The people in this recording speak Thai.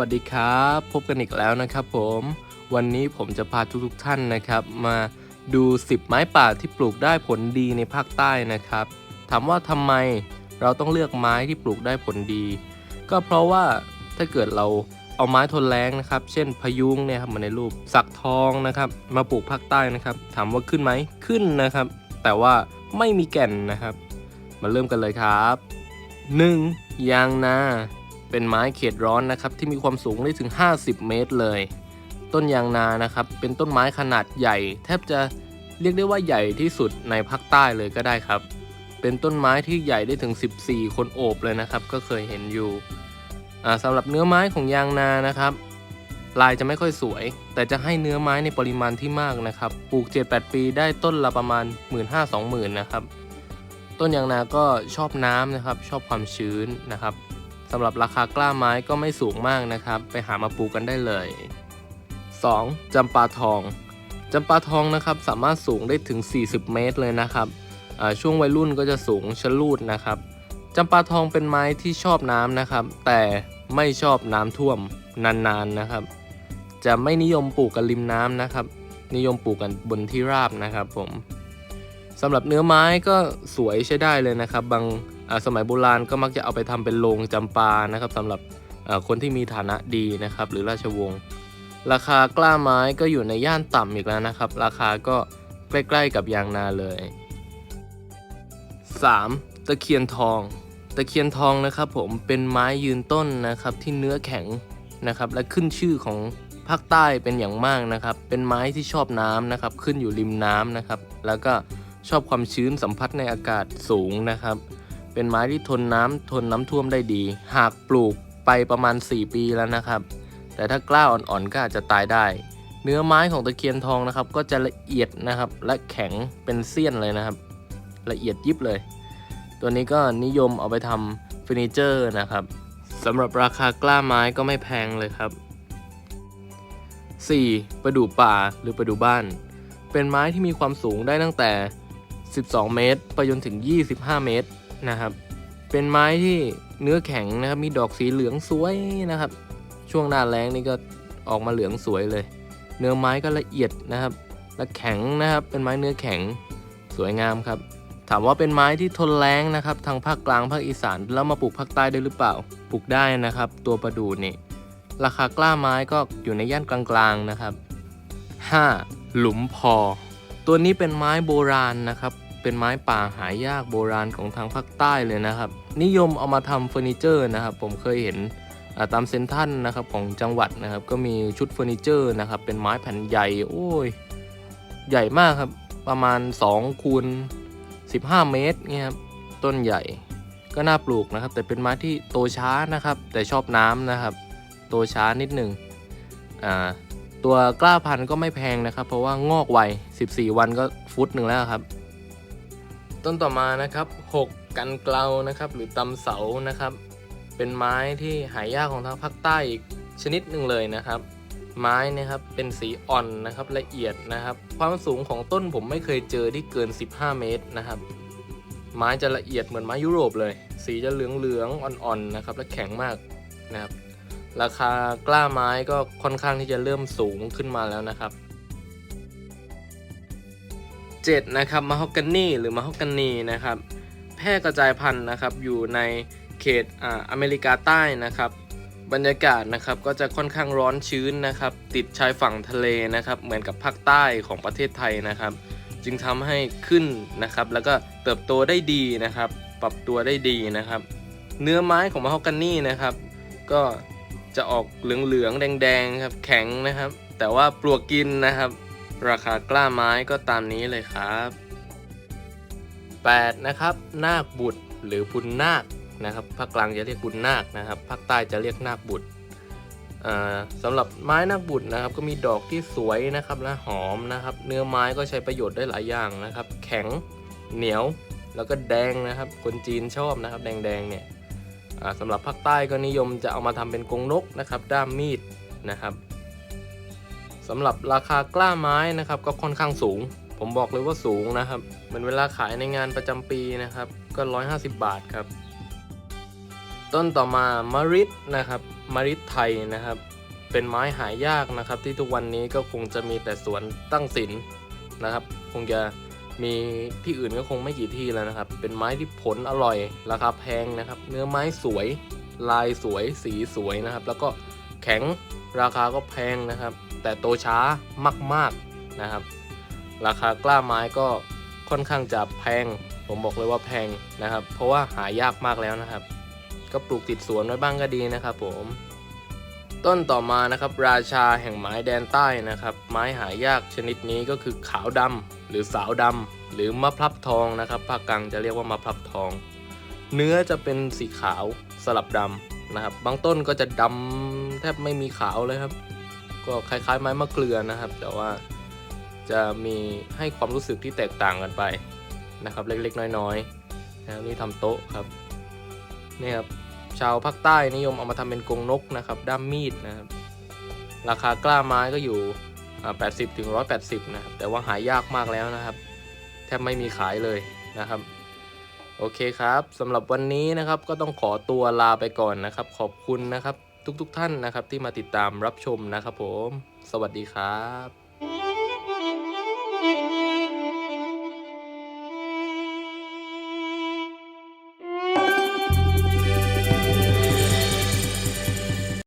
สวัสดีครับ พบกันอีกแล้วนะครับผมวันนี้ผมจะพาทุกๆท่านนะครับ มาดู 10 ไม้ป่าที่ปลูกได้ผลดีในภาคใต้นะครับถามว่าทำไมเราต้องเลือกไม้ที่ปลูกได้ผลดี ก็เพราะว่าถ้าเกิดเราเอาไม้ทนแรงนะครับ เช่นพยุงเนี่ยครับมาในรูปสักทองนะครับ มาปลูกภาคใต้นะครับ ถามว่าขึ้นไหมขึ้นนะครับ แต่ว่าไม่มีแก่นนะครับ มาเริ่มกันเลยครับ 1. ยางนา เป็นไม้เขตร้อนนะครับที่มีความสูงได้ถึง 50 เมตรเลย ต้นยางนานะครับ เป็นต้นไม้ขนาดใหญ่ แทบจะเรียกได้ว่าใหญ่ที่สุดในภาคใต้เลยก็ได้ครับ เป็นต้นไม้ที่ใหญ่ได้ถึง 14 คนโอบเลยนะครับ ก็เคยเห็นอยู่อ่าสำหรับเนื้อไม้ของยางนานะครับ ลายจะไม่ค่อยสวย แต่จะให้เนื้อไม้ในปริมาณที่มากนะครับ ปลูก 7-8 ปีได้ต้นละประมาณ 1 5 0 0 0 20,000นะครับ ต้นยางนาก็ชอบน้ำนะครับ ชอบความชื้นนะครับ สำหรับราคากล้าไม้ก็ไม่สูงมากนะครับ ไปหามาปลูกกันได้เลย 2. จำปาทองจำปาทองนะครับสามารถสูงได้ถึง 40 เมตรเลยนะครับช่วงวัยรุ่นก็จะสูงชะลูดนะครับจำปาทองเป็นไม้ที่ชอบน้ำนะครับ แต่ไม่ชอบน้ำท่วมนานๆนะครับ จะไม่นิยมปลูกกันริมน้ำนะครับ นิยมปลูกกันบนที่ราบนะครับผมสำหรับเนื้อไม้ก็สวยใช้ได้เลยนะครับ บาง สมัยโบราณก็มักจะเอาไปทำเป็นโรงจำปานะครับสำหรับอ่าคนที่มีฐานะดีนะครับ หรือราชวงศ์ราคากล้าไม้ก็อยู่ในย่านต่ำอีกแล้วนะครับ ราคาก็ใกล้ๆกับยางนาเลย 3. ตะเคียนทอง ตะเคียนทองนะครับผมเป็นไม้ยืนต้นนะครับที่เนื้อแข็งนะครับและขึ้นชื่อของภาคใต้เป็นอย่างมากนะครับ เป็นไม้ที่ชอบน้ำนะครับ ขึ้นอยู่ริมน้ำนะครับ แล้วก็ชอบความชื้นสัมผัสในอากาศสูงนะครับ เป็นไม้ที่ทนน้ำทนน้ำท่วมได้ดี หากปลูกไปประมาณ 4 ปีแล้วนะครับ แต่ถ้ากล้าอ่อนๆก็อาจจะตายได้ เนื้อไม้ของตะเคียนทองนะครับ ก็จะละเอียดนะครับและแข็งเป็นเสี้ยนเลยนะครับ ละเอียดยิบเลย ตัวนี้ก็นิยมเอาไปทำเฟอร์นิเจอร์นะครับสำหรับราคากล้าไม้ก็ไม่แพงเลยครับ 4. ประดู่ป่าหรือประดู่บ้าน เป็นไม้ที่มีความสูงได้ตั้งแต่ 12 เมตร ไปจนถึง 25 เมตร นะครับ เป็นไม้ที่เนื้อแข็งนะครับ มีดอกสีเหลืองสวยนะครับ ช่วงหน้าแล้งนี่ก็ออกมาเหลืองสวยเลย เนื้อไม้ก็ละเอียดนะครับ และแข็งนะครับ เป็นไม้เนื้อแข็งสวยงามครับ ถามว่าเป็นไม้ที่ทนแรงนะครับ ทางภาคกลางภาคอีสานแล้วมาปลูกภาคใต้ได้หรือเปล่า ปลูกได้นะครับ ตัวประดูนี่ ราคากล้าไม้ก็อยู่ในย่านกลางๆนะครับ 5. หลุมพอ ตัวนี้เป็นไม้โบราณนะครับ เป็นไม้ป่าหายากโบราณของทางภาคใต้เลยนะครับ นิยมเอามาทำเฟอร์นิเจอร์นะครับ ผมเคยเห็นตามเซนทัลนะครับของจังหวัดนะครับ ก็มีชุดเฟอร์นิเจอร์นะครับ เป็นไม้แผ่นใหญ่โอ้ย ใหญ่มากครับ ประมาณ2คูณ15 เมตรเนี่ยครับต้นใหญ่ก็น่าปลูกนะครับ แต่เป็นไม้ที่โตช้านะครับ แต่ชอบน้ำนะครับ โตช้านิดหนึ่งอ่าตัวกล้าพันธุ์ก็ไม่แพงนะครับ เพราะว่างอกไว 14 วันก็ฟุตหนึ่งแล้วครับ ต้นต่อมานะครับ 6 กันเกลานะครับ หรือตำเสานะครับ เป็นไม้ที่หายากของทางภาคใต้อีกชนิดหนึ่งเลยนะครับ ไม้นะครับเป็นสีอ่อนนะครับละเอียดนะครับ ความสูงของต้นผมไม่เคยเจอที่เกิน 15 เมตรนะครับ ไม้จะละเอียดเหมือนไม้ยุโรปเลย สีจะเหลืองๆอ่อนๆนะครับ และแข็งมากนะครับ ราคากล้าไม้ก็ค่อนข้างที่จะเริ่มสูงขึ้นมาแล้วนะครับ 7. นะครับม a ฮอกกานีหรือม a ฮอกกานีนะครับ แพร่กระจายพันธุ์นะครับ อยู่ในเขตอ่าอเมริกาใต้นะครับ บรรยากาศนะครับก็จะค่อนข้างร้อนชื้นนะครับ ติดชายฝั่งทะเลนะครับ เหมือนกับภาคใต้ของประเทศไทยนะครับ จึงทำให้ขึ้นนะครับ แล้วก็เติบโตได้ดีนะครับ ปรับตัวได้ดีนะครับ เนื้อไม้ของม a ฮอกกานีนะครับ ก็จะออกเหลืองๆแดงๆครับแข็งนะครับ แต่ว่าปลวกกินนะครับ ราคากล้าไม้ก็ตามนี้เลยครับ 8. นะครับ นาคบุตรหรือบุญนาคนะครับภาคกลางจะเรียกบุญนาคนะครับภาคใต้จะเรียกนาคบุตรอ่าสำหรับไม้นาคบุตรนะครับ ก็มีดอกที่สวยนะครับและหอมนะครับ เนื้อไม้ก็ใช้ประโยชน์ได้หลายอย่างนะครับ แข็งเหนียวแล้วก็แดงนะครับ คนจีนชอบนะครับ แดงๆเนี่ยอ่าสำหรับภาคใต้ก็นิยมจะเอามาทำเป็นกรงนกนะครับ ด้ามมีดนะครับ สำหรับราคากล้าไม้นะครับก็ค่อนข้างสูง ผมบอกเลยว่าสูงนะครับเหมือนเวลาขายในงานประจำปีนะครับก็ 150 บาทครับ ต้นต่อมามาริดนะครับมาริดไทยนะครับ เป็นไม้หายากนะครับ ที่ทุกวันนี้ก็คงจะมีแต่สวนตั้งศิลป์นะครับ คงจะมีที่อื่นก็คงไม่กี่ที่แล้วนะครับ เป็นไม้ที่ผลอร่อยราคาแพงนะครับ เนื้อไม้สวย ลายสวย สีสวยนะครับ แล้วก็แข็งราคาก็แพงนะครับ แต่โตช้ามากๆนะครับ ราคากล้าไม้ก็ค่อนข้างจะแพง ผมบอกเลยว่าแพงนะครับ เพราะว่าหายากมากแล้วนะครับ ก็ปลูกติดสวนไว้บ้างก็ดีนะครับผมต้นต่อมานะครับราชาแห่งไม้แดนใต้นะครับ ไม้หายากชนิดนี้ก็คือขาวดำหรือสาวดำหรือมะพร้าวทองนะครับภาคกลางจะเรียกว่ามะพร้าวทอง เนื้อจะเป็นสีขาวสลับดำนะครับ บางต้นก็จะดำแทบไม่มีขาวเลยครับ ก็คล้ายๆไม้มะเกลือนะครับ แต่ว่าจะมีให้ความรู้สึกที่แตกต่างกันไปนะครับ เล็กๆ น้อยๆนะครับนี่ทำโต๊ะครับนี่ครับชาวภาคใต้นิยมเอามาทำเป็นกรงนกนะครับด้ามมีดนะครับ ราคากล้าไม้ก็อยู่อ่า80ถึง180นะครับ แต่ว่าหายากมากแล้วนะครับ แทบไม่มีขายเลยนะครับโอเคครับสำหรับวันนี้นะครับก็ต้องขอตัวลาไปก่อนนะครับ ขอบคุณนะครับ ทุกๆทท่านนะครับที่มาติดตามรับชมนะครับผม สวัสดีครับ